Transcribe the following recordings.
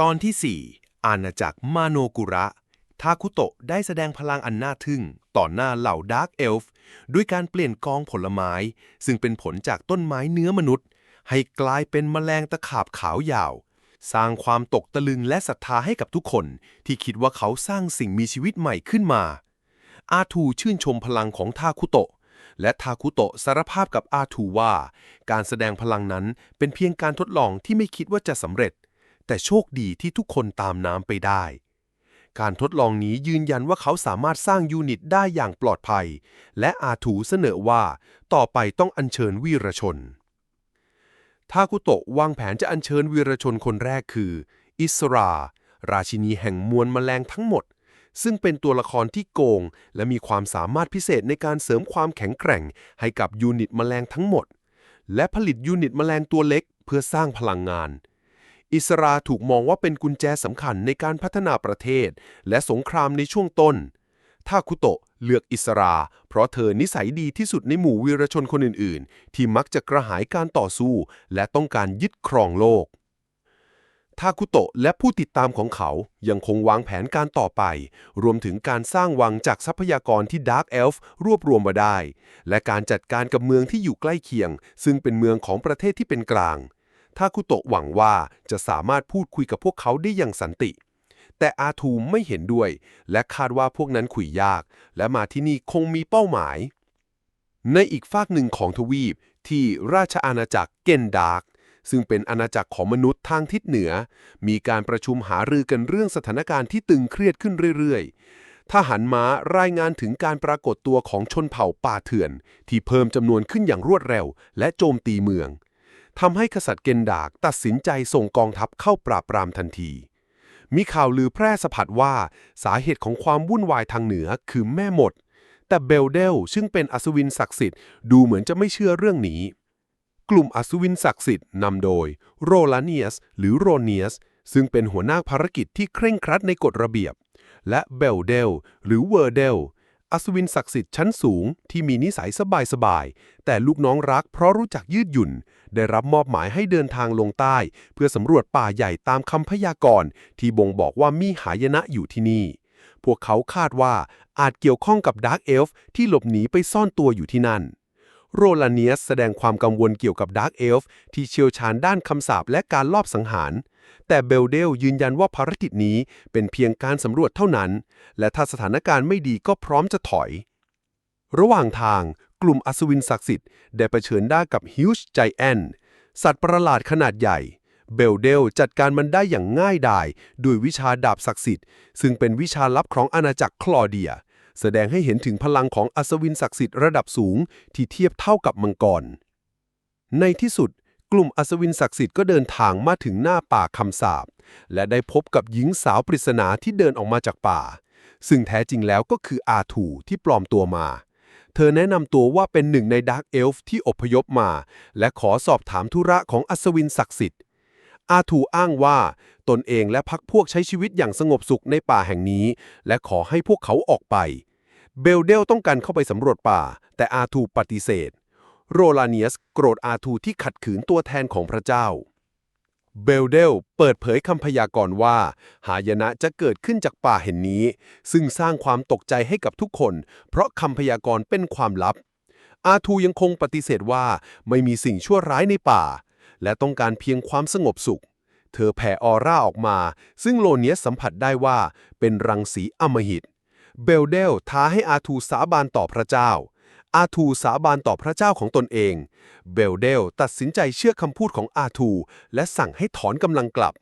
ตอนที่ 4 อาณาจักรมาโนกุระ ทาคุโตะได้แสดงพลังอันน่าทึ่ง ต่อหน้าเหล่าดาร์กเอลฟ์ด้วยการเปลี่ยนกองผลไม้ ซึ่งเป็นผลจากต้นไม้เนื้อมนุษย์ ให้กลายเป็นแมลงตะขาบขาวยาว สร้างความตกตะลึงและศรัทธาให้กับทุกคน ที่คิดว่าเขาสร้างสิ่งมีชีวิตใหม่ขึ้นมา อาทูชื่นชมพลังของทาคุโตะและทาคุโตะสารภาพกับอาทูว่า การแสดงพลังนั้นเป็นเพียงการทดลองที่ไม่คิดว่าจะสำเร็จ แต่โชคดีที่ทุกคนตามน้ำไปได้ การทดลองนี้ยืนยันว่าเขาสามารถสร้างยูนิตได้อย่างปลอดภัย และอาถูเสนอว่าต่อไปต้องอัญเชิญวีรชน ทาคุโตะวางแผนจะอัญเชิญวีรชนคนแรกคือ อิสรา ราชินีแห่งมวลแมลงทั้งหมดซึ่งเป็นตัวละครที่โกง และมีความสามารถพิเศษในการเสริมความแข็งแกร่ง ให้กับยูนิตแมลงทั้งหมด และผลิตยูนิตแมลงตัวเล็กเพื่อสร้างพลังงาน อิสราถูกมองว่าเป็นกุญแจสำคัญในการพัฒนาประเทศ และสงครามในช่วงต้น ถ้าคุโตะเลือกอิสรา เพราะเธอนิสัยดีที่สุดในหมู่วีรชนคนอื่นๆ ที่มักจะกระหายการต่อสู้ และต้องการยึดครองโลก ทาคุโตะและผู้ติดตามของเขายังคงวางแผนการต่อไป รวมถึงการสร้างวังจากทรัพยากรที่ดาร์กเอลฟ์รวบรวมมาได้ และการจัดการกับเมืองที่อยู่ใกล้เคียง ซึ่งเป็นเมืองของประเทศที่เป็นกลาง ทาคุโตะหวังว่าจะสามารถพูดคุยกับพวกเขาได้อย่างสันติ แต่อาทูไม่เห็นด้วย และคาดว่าพวกนั้นคุยยาก และมาที่นี่คงมีเป้าหมาย ในอีกฝากหนึ่งของทวีปที่ราชอาณาจักรเกนดาร์กซึ่งเป็นอาณาจักรของมนุษย์ทางทิศเหนือ มีการประชุมหารือกันเรื่องสถานการณ์ที่ตึงเครียดขึ้นเรื่อยๆทหารม้ารายงานถึงการปรากฏตัวของชนเผ่าป่าเถื่อน ที่เพิ่มจำนวนขึ้นอย่างรวดเร็ว และโจมตีเมือง ทำให้กษัตริย์เกนดากตัดสินใจส่งกองทัพเข้าปราบปรามทันที มีข่าวลือแพร่สะพัดว่าสาเหตุของความวุ่นวายทางเหนือคือแม่หมด แต่เบลเดลซึ่งเป็นอัศวินศักดิ์สิทธิ์ดูเหมือนจะไม่เชื่อเรื่องนี้ กลุ่มอัศวินศักดิ์สิทธิ์นำโดยโรลาเนียส หรือโรเนียส ซึ่งเป็นหัวหน้าภารกิจที่เคร่งครัดในกฎระเบียบ และเบลเดลหรือเวอร์เดล อัศวินศักดิ์สิทธิ์ชั้นสูงที่มีนิสัยสบายๆ แต่ลูกน้องรักเพราะรู้จักยืดหยุ่น ได้รับมอบหมายให้เดินทางลงใต้ เพื่อสำรวจป่าใหญ่ตามคำพยากรณ์ที่บ่งบอกว่ามีหายนะอยู่ที่นี่ พวกเขาคาดว่าอาจเกี่ยวข้องกับดาร์กเอลฟ์ที่หลบหนีไปซ่อนตัวอยู่ที่นั่น โรลาเนียสแสดงความกังวลเกี่ยวกับดาร์กเอลฟ์ที่เชี่ยวชาญด้านคำสาปและการลอบสังหาร แต่เบลเดลยืนยันว่าภารกิจนี้เป็นเพียงการสำรวจเท่านั้น และถ้าสถานการณ์ไม่ดีก็พร้อมจะถอย ระหว่างทางกลุ่มอัศวินศักดิ์สิทธิ์ได้เผชิญหน้ากับฮิวจ์ไจแอนสัตว์ประหลาดขนาดใหญ่ เบลเดลจัดการมันได้อย่างง่ายดายด้วยวิชาดาบศักดิ์สิทธิ์ ซึ่งเป็นวิชาลับของอาณาจักรคลอเดีย แสดงให้เห็นถึงพลังของอัศวินศักดิ์สิทธิ์ระดับสูงที่เทียบเท่ากับมังกร ในที่สุด กลุ่มอัศวินศักดิ์สิทธิ์ก็เดินทางมาถึงหน้าป่าคำสาปและได้พบกับหญิงสาวปริศนาที่เดินออกมาจากป่า ซึ่งแท้จริงแล้วก็คืออาถูที่ปลอมตัวมา เธอแนะนำตัวว่าเป็นหนึ่งในดาร์กเอลฟ์ที่อพยพมา และขอสอบถามธุระของอัศวินศักดิ์สิทธิ์ อาถูอ้างว่าตนเองและพักพวกใช้ชีวิตอย่างสงบสุขในป่าแห่งนี้ และขอให้พวกเขาออกไป เบลเดลต้องการเข้าไปสำรวจป่า แต่อาทูปฏิเสธ โรลาเนียสโกรธอาทูที่ขัดขืนตัวแทนของพระเจ้า เบลเดลเปิดเผยคำพยากรณ์ว่า หายนะจะเกิดขึ้นจากป่าแห่งนี้ ซึ่งสร้างความตกใจให้กับทุกคน เพราะคำพยากรณ์เป็นความลับ อาทูยังคงปฏิเสธว่าไม่มีสิ่งชั่วร้ายในป่า และต้องการเพียงความสงบสุข เธอแผ่ออร่าออกมา ซึ่งโลเนียสสัมผัสได้ว่าเป็นรังสีอมหิต เบลเดลท้าให้อาทูสาบานต่อพระเจ้า อาทูสาบานต่อพระเจ้าของตนเอง เบลเดลตัดสินใจเชื่อคำพูดของอาทู และสั่งให้ถอนกำลังกลับ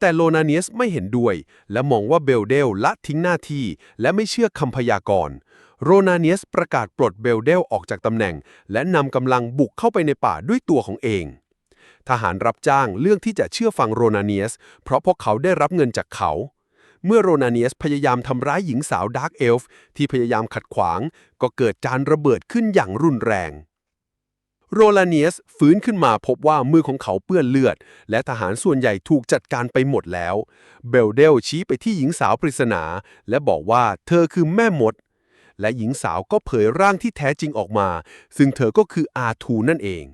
แต่โลนาเนียสไม่เห็นด้วย และมองว่าเบลเดลละทิ้งหน้าที่ และไม่เชื่อคำพยากรณ์โรนาเนียสประกาศปลดเบลเดลออกจากตำแหน่ง และนำกำลังบุกเข้าไปในป่าด้วยตัวของเอง ทหารรับจ้างเลือกที่จะเชื่อฟังโรนาเนียส เพราะพวกเขาได้รับเงินจากเขา เมื่อโรนาเนียสพยายามทำร้ายหญิงสาวดาร์กเอลฟ์ที่พยายามขัดขวาง ก็เกิดจานระเบิดขึ้นอย่างรุนแรง โรลาเนียสฟื้นขึ้นมาพบว่ามือของเขาเปื้อนเลือด และทหารส่วนใหญ่ถูกจัดการไปหมดแล้ว เบลเดลชี้ไปที่หญิงสาวปริศนา และบอกว่าเธอคือแม่มด และหญิงสาวก็เผยร่างที่แท้จริงออกมา ซึ่งเธอก็คืออาทูนั่นเอง